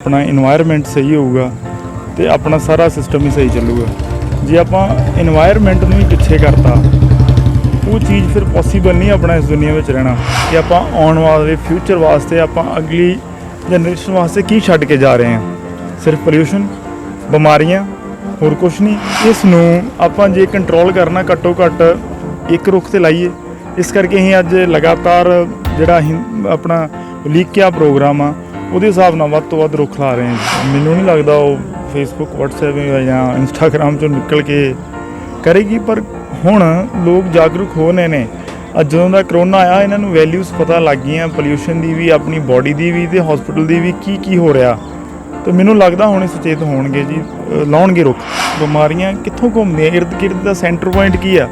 ਆਪਣਾ এনवायरमेंट ਸਹੀ ਹੋਊਗਾ ਤੇ ਆਪਣਾ ਸਾਰਾ ਸਿਸਟਮ ਹੀ ਸਹੀ ਚੱਲੂਗਾ। ਜੇ ਆਪਾਂ এনवायरमेंट ਨੂੰ ਹੀ ਪਿੱਛੇ ਕਰਤਾ, ਉਹ ਚੀਜ਼ ਫਿਰ ਪੋਸੀਬਲ ਨਹੀਂ ਆਪਣਾ ਇਸ ਦੁਨੀਆ ਵਿੱਚ ਰਹਿਣਾ ਕਿ ਆਪਾਂ ਆਉਣ ਵਾਲੇ ਫਿਊਚਰ ਵਾਸਤੇ ਆਪਾਂ ਅਗਲੀ ਜਨਰੇਸ਼ਨ ਵਾਸਤੇ ਕੀ ਛੱਡ ਕੇ ਜਾ ਰਹੇ ਹਾਂ। ਸਿਰਫ ਪੋਲੂਸ਼ਨ ਬਿਮਾਰੀਆਂ, ਹੋਰ ਕੁਝ ਨਹੀਂ। ਇਸ ਨੂੰ ਆਪਾਂ ਜੇ ਕੰਟਰੋਲ ਕਰਨਾ ਘੱਟੋ ਘੱਟ ਇੱਕ ਰੁੱਖ ਤੇ ਲਾਈਏ, ਇਸ ਕਰਕੇ ਅਸੀਂ ਅੱਜ ਲਗਾਤਾਰ ਜਿਹੜਾ ਆਪਣਾ ਲੀਕਿਆ ਪ੍ਰੋਗਰਾਮ ਆ ਉਹਦੇ ਹਿਸਾਬ ਨਾਲ ਵੱਧ ਤੋਂ ਵੱਧ ਰੁੱਖ ਲਾ ਰਹੇ ਹਾਂ ਮੈਨੂੰ ਨਹੀਂ ਲੱਗਦਾ ਉਹ ਫੇਸਬੁੱਕ WhatsApp ਜਾਂ Instagram ਚੋਂ ਨਿਕਲ ਕੇ ਕਰੇਗੀ, ਪਰ ਹੁਣ ਲੋਕ ਜਾਗਰੂਕ ਹੋ ਰਹੇ ਨੇ। ਅੱਜ ਜਦੋਂ ਦਾ ਕਰੋਨਾ ਆਇਆ, ਇਹਨਾਂ ਨੂੰ ਵੈਲਿਊਜ਼ ਪਤਾ ਲੱਗ ਗਈਆਂ ਪੋਲਿਊਸ਼ਨ ਦੀ ਵੀ, ਆਪਣੀ ਬਾਡੀ ਦੀ ਵੀ ਤੇ ਹਸਪੀਟਲ ਦੀ ਵੀ ਕੀ ਕੀ ਹੋ ਰਿਹਾ। ਤੇ ਮੈਨੂੰ ਲੱਗਦਾ ਹੁਣ ਇਹ ਸੁਚੇਤ ਹੋਣਗੇ ਜੀ ਲਾਉਣਗੇ ਰੁੱਖ। ਬਿਮਾਰੀਆਂ ਕਿੱਥੋਂ ਘੁੰਮਦੀਆਂ? ਇਰਦ ਗਿਰਦ ਦਾ ਸੈਂਟਰ ਪੁਆਇੰਟ ਕੀ ਆ?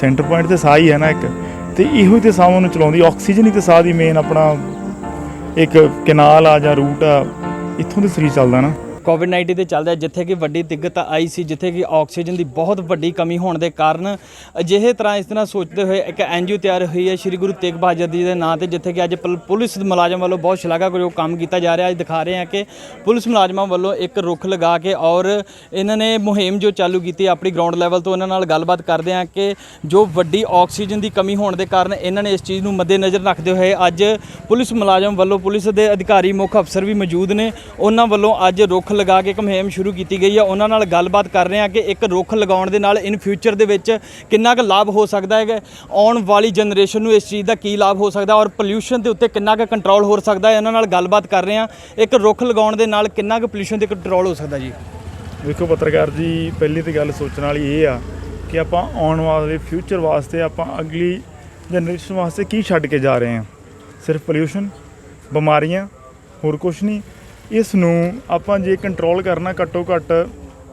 ਸੈਂਟਰ ਪੁਆਇੰਟ ਤੇ ਸਾਹ ਹੀ ਹੈ ਨਾ ਇੱਕ। ਤੇ ਇਹੋ ਹੀ ਤੇ ਸਾਹ ਨੂੰ ਚਲਾਉਂਦੀ ਆਕਸੀਜਨ ਹੀ ਤੇ ਸਾਹ ਦੀ ਮੇਨ ਆਪਣਾ ਇੱਕ ਕਨਾਲ ਆ ਜਾਂ ਰੂਟ ਆ ਇੱਥੋਂ ਤੇ ਸਰੀਰ ਚੱਲਦਾ ਨਾ। ਕੋਵਿਡ 19 ਦੇ ਚੱਲਦਾ ਜਿੱਥੇ ਕਿ ਵੱਡੀ ਦਿੱਕਤ ਆਈ ਸੀ, ਜਿੱਥੇ ਕਿ ਆਕਸੀਜਨ ਦੀ ਬਹੁਤ ਵੱਡੀ ਕਮੀ ਹੋਣ ਦੇ ਕਾਰਨ ਅਜਿਹੇ ਤਰ੍ਹਾਂ ਇਸ ਤਰ੍ਹਾਂ ਸੋਚਦੇ ਹੋਏ ਇੱਕ ਐਨਜੀਓ ਤਿਆਰ ਹੋਈ ਹੈ, ਸ੍ਰੀ ਗੁਰੂ ਤੇਗ ਬਹਾਦਰ ਜੀ ਦੇ ਨਾਂ ਤੇ, ਜਿੱਥੇ ਕਿ ਅੱਜ ਪੁਲ- ਪੁਲਿਸ ਮੁਲਾਜ਼ਮ ਵੱਲੋਂ ਬਹੁਤ ਸ਼ਲਾਘਾਯੋਗ ਕੰਮ ਕੀਤਾ ਜਾ ਰਿਹਾ ਅੱਜ ਦਿਖਾ ਰਹੇ ਹਾਂ ਕਿ ਪੁਲਿਸ ਮੁਲਾਜ਼ਮਾਂ ਵੱਲੋਂ ਇੱਕ ਰੁੱਖ ਲਗਾ ਕੇ ਔਰ ਇਹਨਾਂ ਨੇ ਮੁਹਿੰਮ ਜੋ ਚਾਲੂ ਕੀਤੀ ਆਪਣੀ ਗਰਾਊਂਡ ਲੈਵਲ ਤੋਂ ਇਹਨਾਂ ਨਾਲ ਗੱਲਬਾਤ ਕਰਦੇ ਹਾਂ ਕਿ ਜੋ ਵੱਡੀ ਆਕਸੀਜਨ ਦੀ ਕਮੀ ਹੋਣ ਦੇ ਕਾਰਨ ਇਹਨਾਂ ਨੇ ਇਸ ਚੀਜ਼ ਨੂੰ ਮੱਦੇਨਜ਼ਰ ਰੱਖਦੇ ਹੋਏ ਅੱਜ ਪੁਲਿਸ ਮੁਲਾਜ਼ਮ ਵੱਲੋਂ ਪੁਲਿਸ ਦੇ ਅਧਿਕਾਰੀ ਮੁੱਖ ਅਫਸਰ ਵੀ ਮੌਜੂਦ ਨੇ। ਉਹਨਾਂ ਵੱਲੋਂ ਅੱਜ ਰੁੱਖ ਰੁੱਖ ਲਗਾ ਕੇ ਇੱਕ ਮੁਹਿੰਮ ਸ਼ੁਰੂ ਕੀਤੀ ਗਈ ਹੈ। ਉਹਨਾਂ ਨਾਲ ਗੱਲਬਾਤ ਕਰ ਰਹੇ ਹਾਂ ਕਿ ਇੱਕ ਰੁੱਖ ਲਗਾਉਣ ਦੇ ਨਾਲ ਇਨ ਫਿਊਚਰ ਦੇ ਵਿੱਚ ਕਿੰਨਾ ਕੁ ਲਾਭ ਹੋ ਸਕਦਾ ਹੈ। ਆਉਣ ਵਾਲੀ ਜਨਰੇਸ਼ਨ ਨੂੰ ਇਸ ਚੀਜ਼ ਦਾ ਕੀ ਲਾਭ ਹੋ ਸਕਦਾ ਔਰ ਪੋਲਿਊਸ਼ਨ ਦੇ ਉੱਤੇ ਕਿੰਨਾ ਕੁ ਕੰਟਰੋਲ ਹੋ ਸਕਦਾ ਹੈ। ਇਹਨਾਂ ਨਾਲ ਗੱਲਬਾਤ ਕਰ ਰਹੇ ਹਾਂ। ਇੱਕ ਰੁੱਖ ਲਗਾਉਣ ਦੇ ਨਾਲ ਕਿੰਨਾ ਕੁ ਪੋਲਿਊਸ਼ਨ ਤੇ ਕੰਟਰੋਲ ਹੋ ਸਕਦਾ ਜੀ? ਵੇਖੋ ਪੱਤਰਕਾਰ ਜੀ, ਪਹਿਲੀ ਤੇ ਗੱਲ ਸੋਚਣ ਵਾਲੀ ਇਹ ਆ ਕਿ ਆਪਾਂ ਆਉਣ ਵਾਲੇ ਫਿਊਚਰ ਵਾਸਤੇ ਆਪਾਂ ਅਗਲੀ ਜਨਰੇਸ਼ਨ ਵਾਸਤੇ ਕੀ ਛੱਡ ਕੇ ਜਾ ਰਹੇ ਹਾਂ? ਸਿਰਫ ਪੋਲਿਊਸ਼ਨ ਬਿਮਾਰੀਆਂ, ਹੋਰ ਕੁਝ ਨਹੀਂ। ਇਸ ਨੂੰ ਆਪਾਂ ਜੇ ਕੰਟਰੋਲ ਕਰਨਾ ਘੱਟੋ ਘੱਟ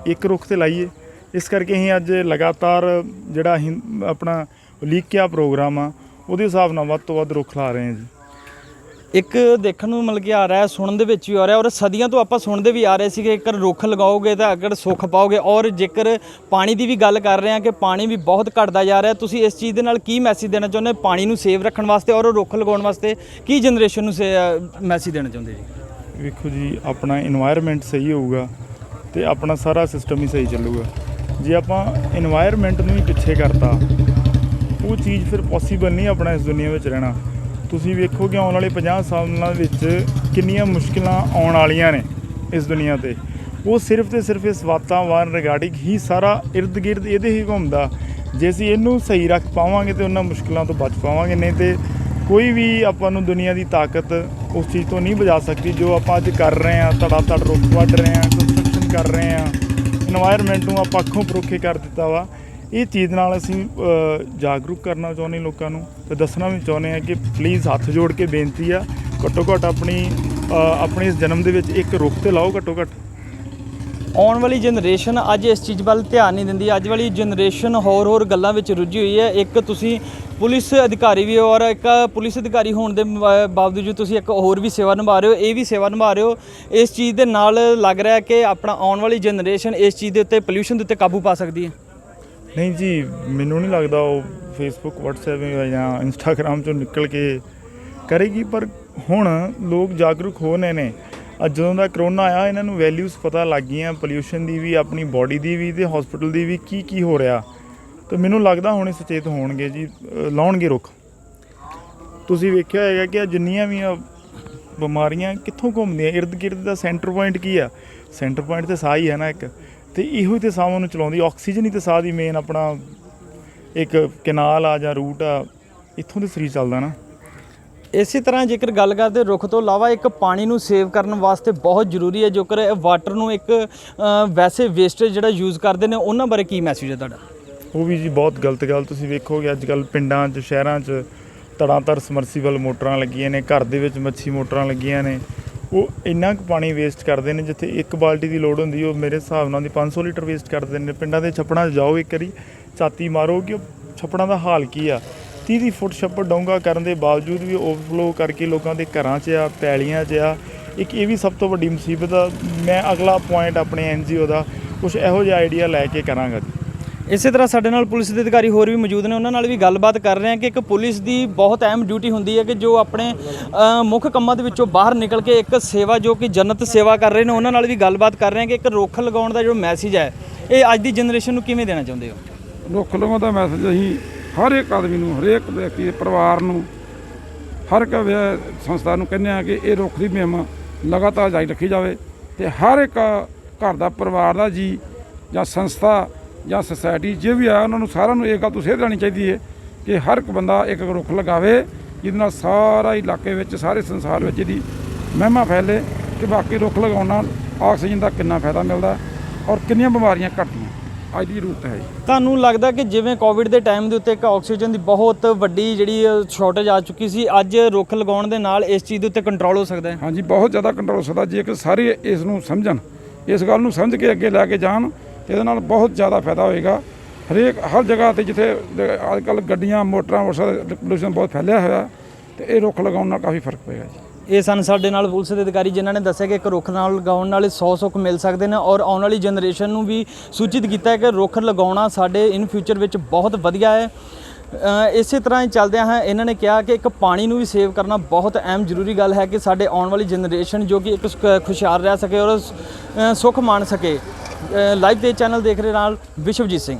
ਇੱਕ ਰੁੱਖ ਤੇ ਲਾਈਏ। ਇਸ ਕਰਕੇ ਅਸੀਂ ਅੱਜ ਲਗਾਤਾਰ ਜਿਹੜਾ ਅਸੀਂ ਆਪਣਾ ਉਲੀਕਿਆ ਪ੍ਰੋਗਰਾਮ ਆ, ਉਹਦੇ ਹਿਸਾਬ ਨਾਲ ਵੱਧ ਤੋਂ ਵੱਧ ਰੁੱਖ ਲਾ ਰਹੇ ਹਾਂ ਜੀ। ਇੱਕ ਦੇਖਣ ਨੂੰ ਮਿਲ ਕੇ ਆ ਰਿਹਾ, ਸੁਣਨ ਦੇ ਵਿੱਚ ਵੀ ਆ ਰਿਹਾ ਔਰ ਸਦੀਆਂ ਤੋਂ ਆਪਾਂ ਸੁਣਦੇ ਵੀ ਆ ਰਹੇ ਸੀ ਕਿ ਇੱਕ ਰੁੱਖ ਲਗਾਓਗੇ ਤਾਂ ਅਗਰ ਸੁੱਖ ਪਾਓਗੇ ਔਰ ਜੇਕਰ ਪਾਣੀ ਦੀ ਵੀ ਗੱਲ ਕਰ ਰਹੇ ਹਾਂ ਕਿ ਪਾਣੀ ਵੀ ਬਹੁਤ ਘਟਦਾ ਜਾ ਰਿਹਾ, ਤੁਸੀਂ ਇਸ ਚੀਜ਼ ਦੇ ਨਾਲ ਕੀ ਮੈਸੇਜ ਦੇਣਾ ਚਾਹੁੰਦੇ ਪਾਣੀ ਨੂੰ ਸੇਵ ਰੱਖਣ ਵਾਸਤੇ ਔਰ ਰੁੱਖ ਲਗਾਉਣ ਵਾਸਤੇ ਕੀ ਜਨਰੇਸ਼ਨ ਨੂੰ ਮੈਸੇਜ ਦੇਣਾ ਚਾਹੁੰਦੇ ਜੀ? ਵੇਖੋ ਜੀ, ਆਪਣਾ এনवायरमेंट ਸਹੀ ਹੋਊਗਾ ਤੇ ਆਪਣਾ ਸਾਰਾ ਸਿਸਟਮ ਹੀ ਸਹੀ ਚੱਲੂਗਾ। ਜੇ ਆਪਾਂ এনवायरमेंट ਨੂੰ ਹੀ ਪਿੱਛੇ ਕਰਤਾ, ਉਹ ਚੀਜ਼ ਫਿਰ ਪੋਸੀਬਲ ਨਹੀਂ ਆਪਣਾ ਇਸ ਦੁਨੀਆ ਵਿੱਚ ਰਹਿਣਾ। ਤੁਸੀਂ ਵੇਖੋ ਕਿ ਆਉਣ ਵਾਲੇ 50 ਸਾਲਾਂ ਵਿੱਚ ਕਿੰਨੀਆਂ ਮੁਸ਼ਕਲਾਂ ਆਉਣ ਵਾਲੀਆਂ ਨੇ ਇਸ ਦੁਨੀਆ ਤੇ। ਉਹ ਸਿਰਫ ਤੇ ਸਿਰਫ ਇਸ ਵਾਤਾਵਰਨ ਰਿਗਾਰਡਿੰਗ ਹੀ ਸਾਰਾ ird gird ਇਹਦੇ ਹੀ ਘੁੰਮਦਾ। ਜੇ ਅਸੀਂ ਇਹਨੂੰ ਸਹੀ ਰੱਖ ਪਾਵਾਂਗੇ ਤੇ ਉਹਨਾਂ ਮੁਸ਼ਕਲਾਂ ਤੋਂ ਬਚ ਪਾਵਾਂਗੇ, ਨਹੀਂ ਤੇ ਕੋਈ ਵੀ ਆਪਾਂ ਨੂੰ ਦੁਨੀਆ ਦੀ ਤਾਕਤ ਉਸ ਚੀਜ਼ ਤੋਂ ਨਹੀਂ ਬਚਾ ਸਕਦੀ, ਜੋ ਆਪਾਂ ਅੱਜ ਕਰ ਰਹੇ ਹਾਂ ਧੜਾ ਧੜ ਰੁੱਖ ਵੱਢ ਰਹੇ ਹਾਂ ਕੰਸਟਰਕਸ਼ਨ ਕਰ ਰਹੇ ਹਾਂ এনवायरमेंट ਨੂੰ ਆਪਾਂ ਅੱਖੋਂ ਪਰੋਖੇ ਕਰ ਦਿੱਤਾ ਵਾ, ਇਹ ਚੀਜ਼ ਨਾਲ ਅਸੀਂ ਜਾਗਰੂਕ ਕਰਨਾ ਚਾਹੁੰਦੇ ਲੋਕਾਂ ਨੂੰ ਤੇ ਦੱਸਣਾ ਵੀ ਚਾਹੁੰਦੇ ਆ ਕਿ ਪਲੀਜ਼ ਹੱਥ ਜੋੜ ਕੇ ਬੇਨਤੀ ਆ, ਘੱਟੋ ਘੱਟ ਆਪਣੀ ਆਪਣੇ ਇਸ ਜਨਮ ਦੇ ਵਿੱਚ ਇੱਕ ਰੁੱਖ ਤੇ ਲਾਓ ਘੱਟੋ ਘੱਟ। ਆਉਣ ਵਾਲੀ ਜਨਰੇਸ਼ਨ ਅੱਜ ਇਸ ਚੀਜ਼ ਵੱਲ ਧਿਆਨ ਨਹੀਂ ਦਿੰਦੀ। ਅੱਜ ਵਾਲੀ ਜਨਰੇਸ਼ਨ ਹੋਰ ਹੋਰ ਗੱਲਾਂ ਵਿੱਚ ਰੁੱਝੀ ਹੋਈ ਹੈ। ਇੱਕ ਤੁਸੀਂ ਪੁਲਿਸ ਅਧਿਕਾਰੀ ਵੀ ਹੋ ਔਰ ਇੱਕ ਪੁਲਿਸ ਅਧਿਕਾਰੀ ਹੋਣ ਦੇ ਬਾਵਜੂਦ ਤੁਸੀਂ ਇੱਕ ਹੋਰ ਵੀ ਸੇਵਾ ਨਿਭਾ ਰਹੇ ਹੋ, ਇਹ ਵੀ ਸੇਵਾ ਨਿਭਾ ਰਹੇ ਹੋ। ਇਸ ਚੀਜ਼ ਦੇ ਨਾਲ ਲੱਗ ਰਿਹਾ ਕਿ ਆਪਣਾ ਆਉਣ ਵਾਲੀ ਜਨਰੇਸ਼ਨ ਇਸ ਚੀਜ਼ ਦੇ ਉੱਤੇ ਪੋਲਿਊਸ਼ਨ ਦੇ ਉੱਤੇ ਕਾਬੂ ਪਾ ਸਕਦੀ ਹੈ। ਨਹੀਂ ਜੀ, ਮੈਨੂੰ ਨਹੀਂ ਲੱਗਦਾ ਉਹ ਫੇਸਬੁੱਕ WhatsApp ਜਾਂ Instagram ਚੋਂ ਨਿਕਲ ਕੇ ਕਰੇਗੀ, ਪਰ ਹੁਣ ਲੋਕ ਜਾਗਰੂਕ ਹੋ ਰਹੇ ਨੇ। ਅੱਜ ਜਦੋਂ ਦਾ ਕਰੋਨਾ ਆਇਆ, ਇਹਨਾਂ ਨੂੰ ਵੈਲਿਊਜ਼ ਪਤਾ ਲੱਗ ਗਈਆਂ ਪੋਲਿਊਸ਼ਨ ਦੀ ਵੀ, ਆਪਣੀ ਬਾਡੀ ਦੀ ਵੀ ਤੇ ਹਸਪੀਟਲ ਦੀ ਵੀ ਕੀ ਕੀ ਹੋ ਰਿਹਾ। ਤੇ ਮੈਨੂੰ ਲੱਗਦਾ ਹੁਣ ਇਹ ਸੁਚੇਤ ਹੋਣਗੇ ਜੀ। ਲਾਉਣਗੇ ਰੁੱਖ। ਤੁਸੀਂ ਵੇਖਿਆ ਹੋਏਗਾ ਕਿ ਜਿੰਨੀਆਂ ਵੀ ਆ ਬਿਮਾਰੀਆਂ ਕਿੱਥੋਂ ਘੁੰਮਦੀਆਂ? ਇਰਦ ਗਿਰਦ ਦਾ ਸੈਂਟਰ ਪੁਆਇੰਟ ਕੀ ਆ? ਸੈਂਟਰ ਪੁਆਇੰਟ ਤੇ ਸਾਹ ਹੀ ਹੈ ਨਾ ਇੱਕ। ਤੇ ਇਹੋ ਹੀ ਤੇ ਸਾਹ ਨੂੰ ਚਲਾਉਂਦੀ ਆਕਸੀਜਨ ਹੀ ਤੇ ਸਾਹ ਦੀ ਮੇਨ ਆਪਣਾ ਇੱਕ ਕਨਾਲ ਆ ਜਾਂ ਰੂਟ ਆ, ਇੱਥੋਂ ਤੇ ਸਰੀਰ ਚੱਲਦਾ ਨਾ। ਇਸੇ ਤਰ੍ਹਾਂ ਜੇਕਰ ਗੱਲ ਕਰਦੇ ਰੁੱਖ ਤੋਂ ਇਲਾਵਾ ਇੱਕ ਪਾਣੀ ਨੂੰ ਸੇਵ ਕਰਨ ਵਾਸਤੇ ਬਹੁਤ ਜ਼ਰੂਰੀ ਹੈ, ਜੇਕਰ ਵਾਟਰ ਨੂੰ ਇੱਕ ਵੈਸੇ ਵੇਸਟੇਜ ਜਿਹੜਾ ਯੂਜ਼ ਕਰਦੇ ਨੇ, ਉਹਨਾਂ ਬਾਰੇ ਕੀ ਮੈਸੇਜ ਹੈ ਤੁਹਾਡਾ? ਉਹ ਵੀ ਜੀ ਬਹੁਤ ਗਲਤ ਗੱਲ ਤੁਸੀਂ ਵੇਖੋਗੇ ਅੱਜ ਕੱਲ ਪਿੰਡਾਂ 'ਚ, ਸ਼ਹਿਰਾਂ 'ਚ ਤੜਾਤੜ ਸਮਰਸੀਬਲ ਮੋਟਰਾਂ ਲੱਗੀਆਂ ਨੇ, ਘਰ ਦੇ ਵਿੱਚ ਮੱਛੀ ਮੋਟਰਾਂ ਲੱਗੀਆਂ ਨੇ। ਉਹ ਇੰਨਾ ਕੁ ਪਾਣੀ ਵੇਸਟ ਕਰਦੇ ਨੇ, ਜਿੱਥੇ ਇੱਕ ਬਾਲਟੀ ਦੀ ਲੋੜ ਹੁੰਦੀ, ਉਹ ਮੇਰੇ ਹਿਸਾਬ ਨਾਲ ਦੀ 500 ਲੀਟਰ ਵੇਸਟ ਕਰਦੇ ਨੇ। ਪਿੰਡਾਂ ਦੇ ਛੱਪੜਾਂ 'ਚ ਜਾਓ ਇੱਕ ਵਾਰੀ, ਛਾਤੀ ਮਾਰੋ ਕਿ ਉਹ ਛੱਪੜਾਂ ਦਾ ਹਾਲ ਕੀ ਆ? 30 30 ਫੁੱਟ ਛੱਪੜ ਡੋਂਗਾ ਕਰਨ ਦੇ ਬਾਵਜੂਦ ਵੀ ਓਵਰਫਲੋ ਕਰਕੇ ਲੋਕਾਂ ਦੇ ਘਰਾਂ 'ਚ ਆ ਪੈਲੀਆਂ 'ਚ ਆ ਇੱਕ ਇਹ ਵੀ ਸਭ ਤੋਂ ਵੱਡੀ ਮੁਸੀਬਤ ਆ। ਮੈਂ ਅਗਲਾ ਪੁਆਇੰਟ ਆਪਣੇ ਐਨਜੀਓ ਦਾ ਕੁਝ ਇਹੋ ਜਿਹਾ ਆਈਡੀਆ ਲੈ ਕੇ ਕਰਾਂਗਾ ਜੀ। ਇਸੇ ਤਰ੍ਹਾਂ ਸਾਡੇ ਨਾਲ ਪੁਲਿਸ ਦੇ ਅਧਿਕਾਰੀ ਹੋਰ ਵੀ ਮੌਜੂਦ ਨੇ ਉਹਨਾਂ ਨਾਲ ਵੀ ਗੱਲਬਾਤ ਕਰ ਰਹੇ ਹਾਂ ਕਿ ਇੱਕ ਪੁਲਿਸ ਦੀ ਬਹੁਤ ਅਹਿਮ ਡਿਊਟੀ ਹੁੰਦੀ ਹੈ ਕਿ ਜੋ ਆਪਣੇ ਮੁੱਖ ਕੰਮਾਂ ਦੇ ਵਿੱਚੋਂ ਬਾਹਰ ਨਿਕਲ ਕੇ ਇੱਕ ਸੇਵਾ ਜੋ ਕਿ ਜਨਤ ਸੇਵਾ ਕਰ ਰਹੇ ਨੇ ਉਹਨਾਂ ਨਾਲ ਵੀ ਗੱਲਬਾਤ ਕਰ ਰਹੇ ਹਾਂ ਕਿ ਇੱਕ ਰੁੱਖ ਲਗਾਉਣ ਦਾ ਜੋ ਮੈਸੇਜ ਹੈ ਇਹ ਅੱਜ ਦੀ ਜਨਰੇਸ਼ਨ ਨੂੰ ਕਿਵੇਂ ਦੇਣਾ ਚਾਹੁੰਦੇ ਹੋ? ਰੁੱਖ ਲਗਾਉਣ ਦਾ ਮੈਸੇਜ ਅਸੀਂ ਹਰ ਇੱਕ ਆਦਮੀ ਨੂੰ, ਹਰੇਕ ਵਿਅਕਤੀ ਦੇ ਪਰਿਵਾਰ ਨੂੰ, ਹਰ ਇੱਕ ਵਿਅ- ਸੰਸਥਾ ਨੂੰ ਕਹਿੰਦੇ ਆ ਕਿ ਇਹ ਰੁੱਖ ਦੀ ਮੁਹਿੰਮ ਲਗਾਤਾਰ ਜਾਰੀ ਰੱਖੀ ਜਾਵੇ ਤੇ ਹਰ ਇੱਕ ਘਰ ਦਾ, ਪਰਿਵਾਰ ਦਾ ਜੀ ਜਾਂ ਸੰਸਥਾ ਜਾਂ ਸੁਸਾਇਟੀ ਜੇ ਵੀ ਆ, ਉਹਨਾਂ ਨੂੰ ਸਾਰਿਆਂ ਨੂੰ ਇਹ ਗੱਲ ਤੋਂ ਸੇਧ ਲੈਣੀ ਚਾਹੀਦੀ ਹੈ ਕਿ ਹਰ ਇੱਕ ਬੰਦਾ ਇੱਕ ਇੱਕ ਰੁੱਖ ਲਗਾਵੇ, ਜਿਹਦੇ ਨਾਲ ਸਾਰਾ ਇਲਾਕੇ ਵਿੱਚ, ਸਾਰੇ ਸੰਸਾਰ ਵਿੱਚ ਇਹਦੀ ਮਹਿਮਾ ਫੈਲੇ ਕਿ ਬਾਕੀ ਰੁੱਖ ਲਗਾਉਣ ਨਾਲ ਆਕਸੀਜਨ ਦਾ ਕਿੰਨਾ ਫਾਇਦਾ ਮਿਲਦਾ ਔਰ ਕਿੰਨੀਆਂ ਬਿਮਾਰੀਆਂ ਘਟਦੀਆਂ ਅੱਜ ਦੀ ਜ਼ਰੂਰਤ ਹੈ ਤੁਹਾਨੂੰ ਲੱਗਦਾ ਕਿ ਜਿਵੇਂ ਕੋਵਿਡ ਦੇ ਟਾਈਮ ਦੇ ਉੱਤੇ ਇੱਕ ਆਕਸੀਜਨ ਦੀ ਬਹੁਤ ਵੱਡੀ ਜਿਹੜੀ ਸ਼ਾਰਟੇਜ ਆ ਚੁੱਕੀ ਸੀ ਅੱਜ ਰੁੱਖ ਲਗਾਉਣ ਦੇ ਨਾਲ ਇਸ ਚੀਜ਼ ਦੇ ਉੱਤੇ ਕੰਟਰੋਲ ਹੋ ਸਕਦਾ ਹੈ? ਹਾਂਜੀ ਬਹੁਤ ਜ਼ਿਆਦਾ ਕੰਟਰੋਲ ਹੋ ਸਕਦਾ। ਜੇ ਕਿ ਸਾਰੇ ਇਸ ਨੂੰ ਸਮਝਣ ਇਸ ਗੱਲ ਨੂੰ ਸਮਝ ਕੇ ਅੱਗੇ ਲੈ ਕੇ ਜਾਣ ਤੇ ਇਹਦੇ ਨਾਲ ਬਹੁਤ ਜ਼ਿਆਦਾ ਫਾਇਦਾ ਹੋਏਗਾ। ਹਰੇਕ ਹਰ ਜਗ੍ਹਾ ਤੇ ਜਿੱਥੇ ਅੱਜ ਕੱਲ ਗੱਡੀਆਂ ਮੋਟਰਾਂ ਮੋਟਰਸਾਈਕਲ ਪੋਲੂਸ਼ਨ ਬਹੁਤ ਫੈਲਿਆ ਹੋਇਆ ਤੇ ਇਹ ਰੁੱਖ ਲਗਾਉਣ ਨਾਲ ਕਾਫੀ ਫ਼ਰਕ ਪਏਗਾ ਜੀ। ਇਹ ਸਨ ਸਾਡੇ ਨਾਲ ਪੁਲਿਸ ਦੇ ਅਧਿਕਾਰੀ ਜਿਨ੍ਹਾਂ ਨੇ ਦੱਸਿਆ ਕਿ ਇੱਕ ਰੁੱਖ ਨਾਲ ਲਗਾਉਣ ਨਾਲ 100 ਸੁੱਖ ਮਿਲ ਸਕਦੇ ਨੇ ਔਰ ਆਉਣ ਵਾਲੀ ਜਨਰੇਸ਼ਨ ਨੂੰ ਵੀ ਸੂਚਿਤ ਕੀਤਾ ਹੈ ਕਿ ਰੁੱਖ ਲਗਾਉਣਾ ਸਾਡੇ ਇਨ ਫਿਊਚਰ ਵਿੱਚ ਬਹੁਤ ਵਧੀਆ ਹੈ। ਇਸੇ ਤਰ੍ਹਾਂ ਹੀ ਚੱਲਦਿਆਂ ਹੈ ਇਹਨਾਂ ਨੇ ਕਿਹਾ ਕਿ ਇੱਕ ਪਾਣੀ ਨੂੰ ਵੀ ਸੇਵ ਕਰਨਾ ਬਹੁਤ ਅਹਿਮ ਜ਼ਰੂਰੀ ਗੱਲ ਹੈ ਕਿ ਸਾਡੇ ਆਉਣ ਵਾਲੀ ਜਨਰੇਸ਼ਨ ਜੋ ਕਿ ਇੱਕ ਖੁਸ਼ਹਾਲ ਰਹਿ ਸਕੇ ਔਰ ਸੁੱਖ ਮਾਣ ਸਕੇ। ਲਾਈਵ ਦੇ ਚੈਨਲ ਦੇਖ ਰਹੇ ਨਾਲ ਵਿਸ਼ਵਜੀਤ ਸਿੰਘ।